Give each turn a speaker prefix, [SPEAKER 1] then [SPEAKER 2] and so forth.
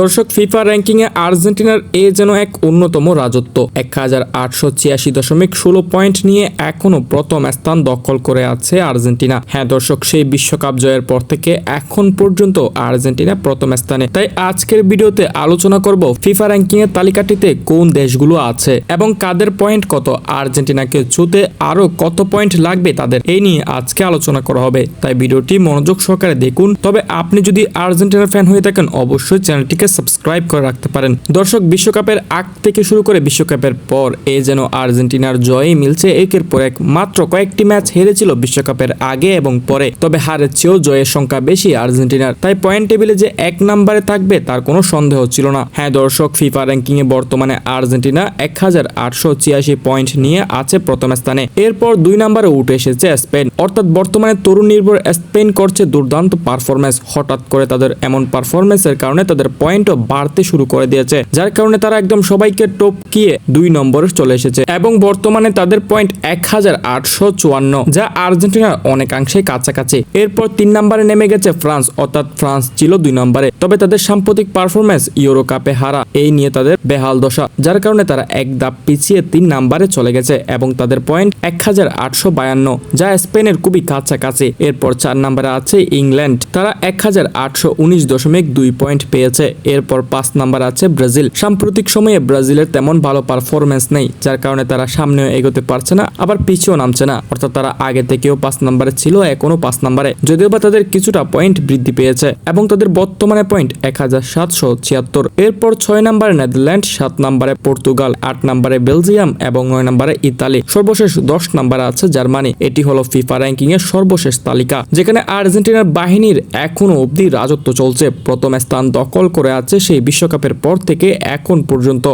[SPEAKER 1] দর্শক, ফিফা র্যাঙ্কিংয়ে আর্জেন্টিনার এ যেন এক অন্যতম রাজত্ব। এক হাজার আটশো ছিয়াশি দশমিক ষোলো পয়েন্ট নিয়ে এখনও প্রথম স্থান দখল করে আছে আর্জেন্টিনা। হ্যাঁ দর্শক, সেই বিশ্বকাপ জয়ের পর থেকে এখন পর্যন্ত আর্জেন্টিনা প্রথম স্থানে। তাই আজকের ভিডিওতে আলোচনা করব ফিফা র্যাঙ্কিং এর তালিকাটিতে কোন দেশগুলো আছে এবং কাদের পয়েন্ট কত, আর্জেন্টিনাকে ছুতে আরও কত পয়েন্ট লাগবে তাদের, এই নিয়ে আজকে আলোচনা করা হবে। তাই ভিডিওটি মনোযোগ সহকারে দেখুন। তবে আপনি যদি আর্জেন্টিনার ফ্যান হয়ে থাকেন, অবশ্যই চ্যানেলটিকে সাবস্ক্রাইব করে রাখতে পারেন। দর্শক, বিশ্বকাপের আগ থেকে শুরু করে বিশ্বকাপের পর এ যেন আর্জেন্টিনার জয়ই মিলছে একের পর এক। মাত্র কয়েকটি ম্যাচ হেরেছিল বিশ্বকাপের আগে এবং পরে, তবে হারের চেয়েও জয়ের সংখ্যা বেশি আর্জেন্টিনার। তাই পয়েন্ট টেবিলে যে এক নম্বরে থাকবে তার কোনো সন্দেহ ছিল না। হ্যাঁ দর্শক, ফিফা র্যাঙ্কিংয়ে বর্তমানে আর্জেন্টিনা এক হাজার আটশো ছিয়াশি পয়েন্ট নিয়ে আছে প্রথম স্থানে। এরপর দুই নম্বরে উঠে এসেছে স্পেন। অর্থাৎ বর্তমানে তরুণ নির্ভর স্পেন করছে দুর্দান্ত পারফরমেন্স হঠাৎ করে তাদের এমন পারফরমেন্সের কারণে তাদের পয়েন্টও বাড়তে শুরু করে দিয়েছে, যার কারণে তারা একদম সবাইকে টপকিয়ে দুই নম্বরে চলে এসেছে এবং বর্তমানে তাদের পয়েন্ট এক হাজার আটশো চুয়ান্ন, যা আর্জেন্টিনার অনেকাংশে কাছাকাছি। এরপর তিন নম্বরে নেমে গেছে ফ্রান্স, অর্থাৎ ফ্রান্স ছিল দুই নম্বরে। তবে তাদের সাম্প্রতিক পারফরমেন্স ইউরো কাপে হারা, এই নিয়ে তাদের বেহাল দশা, যার কারণে তারা এক ধাপ পিছিয়ে তিন নম্বরে চলে গেছে এবং তাদের পয়েন্ট এক হাজার আটশো বায়ান্ন, যা স্পেনের খুবই কাছাকাছি। এরপর চার নম্বরে আছে ইংল্যান্ড, তারা এক হাজার আটশো উনিশ দশমিক দুই পয়েন্ট পেয়েছে। এরপর পাঁচ নাম্বার আছে ব্রাজিল। সাম্প্রতিক সময়ে ব্রাজিলের তেমন ভালো পারফরমেন্স নেই, যার কারণে তারা সামনেও এগোতে পারছে না, আবার পিছিয়েও নামছে না। অর্থাৎ তারা আগে থেকেও পাঁচ নাম্বারে ছিল এখনও পাঁচ নাম্বারে। যদিও বা তাদের কিছুটা পয়েন্ট বৃদ্ধি পেয়েছে, এবং তাদের বর্তমানে পয়েন্ট এক হাজার সাতশো ছিয়াত্তর। এরপর ছয় নম্বরে নেদারল্যান্ড, সাত নম্বরে পর্তুগাল, আট নম্বরে বেলজিয়াম, এবং নয় নম্বরে ইতালি। সর্বশেষ দশ নম্বরে আছে জার্মানি, এটি হলো ফিফা র্যাঙ্কিং এর সর্বশেষ তালিকা, যেখানে আর্জেন্টিনার বাহিনীর এখনও অবধি রাজত্ব চলছে। প্রথম স্থান দখল করে আছে সেই বিশ্বকাপের পর থেকে এখন পর্যন্ত।